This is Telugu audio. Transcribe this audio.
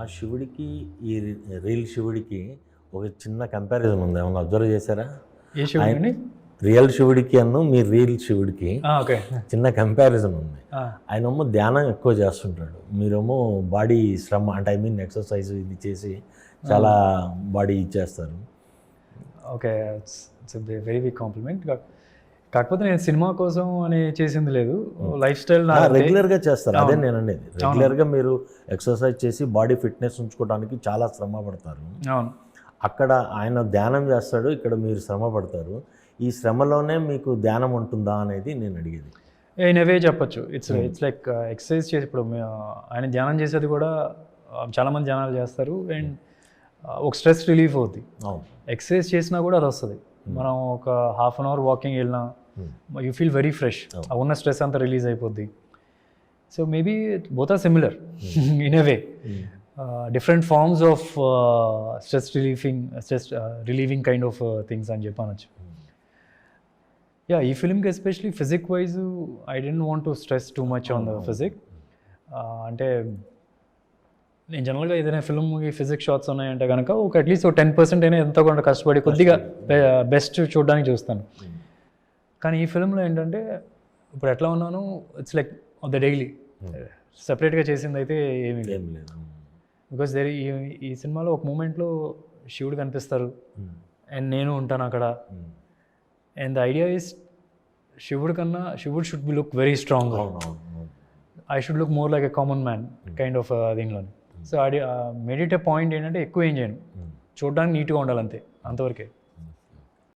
ఆ శివుడికి ఈ రీల్ శివుడికి ఒక చిన్న కంపారిజన్ ఉంది. ఏమన్నా అబ్జర్వ్ చేశారా? రియల్ శివుడికి అన్ను మీ రీల్ శివుడికి ఓకే. చిన్న కంపారిజన్ ఉంది. ఆయనేమో ధ్యానం ఎక్కువ చేస్తుంటాడు. మీరేమో బాడీ శ్రమ అంటే ఐ మీన్ ఎక్సర్సైజ్ ఇది చేసి చాలా బాడీ ఇచ్చేస్తారు. Okay it's very big compliment కాకపోతే నేను సినిమా కోసం అని చేసింది లేదు. లైఫ్ స్టైల్ నా రెగ్యులర్గా చేస్తారు. అదే నేను అనేది రెగ్యులర్గా మీరు ఎక్సర్సైజ్ చేసి బాడీ ఫిట్నెస్ ఉంచుకోవడానికి చాలా శ్రమ పడతారు. అవును. అక్కడ ఆయన ధ్యానం చేస్తాడు. ఇక్కడ మీరు శ్రమ పడతారు. ఈ శ్రమలోనే మీకు ధ్యానం ఉంటుందా అనేది నేను అడిగేది. ఇన్ అవే చెప్పొచ్చు. ఇట్స్ ఇట్స్ లైక్ ఎక్సర్సైజ్ చేసి ఇప్పుడు మే- ఆయన ధ్యానం చేసేది కూడా uh, చాలామంది ధ్యానాలు చేస్తారు. అండ్ ఒక స్ట్రెస్ రిలీఫ్ అవును. ఎక్సర్సైజ్ చేసినా కూడా అది వస్తుంది. మనం ఒక హాఫ్ అన్ అవర్ వాకింగ్ వెళ్ళినా యూ ఫీల్ వెరీ ఫ్రెష్ ఆ ఉన్న స్ట్రెస్ అంతా రిలీజ్ అయిపోద్ది. So maybe both are similar in a way different forms of stress relieving stress relieving kind of things అని చెప్పనొచ్చు యా ఈ ఫిల్మ్కి especially physique wise I didn't want to stress too much on the physique అంటే నేను జనరల్గా ఏదైనా ఫిల్మ్కి ఫిజిక్స్ షాట్స్ ఉన్నాయంటే కనుక ఒక అట్లీస్ట్ ఒక టెన్ పర్సెంట్ అయినా ఎంతో కొంత కష్టపడి కొద్దిగా బెస్ట్ చూడడానికి చూస్తాను. కానీ ఈ ఫిల్మ్లో ఏంటంటే ఇప్పుడు ఎట్లా ఉన్నాను ఇట్స్ లైక్ ద డైలీ సపరేట్గా చేసింది అయితే ఏమీ లేదు. బికాస్ దేర్ ఈ ఈ సినిమాలో ఒక మూమెంట్లో శివుడు కనిపిస్తారు. అండ్ నేను ఉంటాను అక్కడ. అండ్ ద ఐడియా ఇస్ శివుడు కన్నా శివుడు should be look very strong I should look more like a common man kind of దీనిలో సో అది మెడిటే పాయింట్ ఏంటంటే ఎక్కువ ఏం చేయను. చూడడానికి నీట్గా ఉండాలి అంతే అంతవరకే.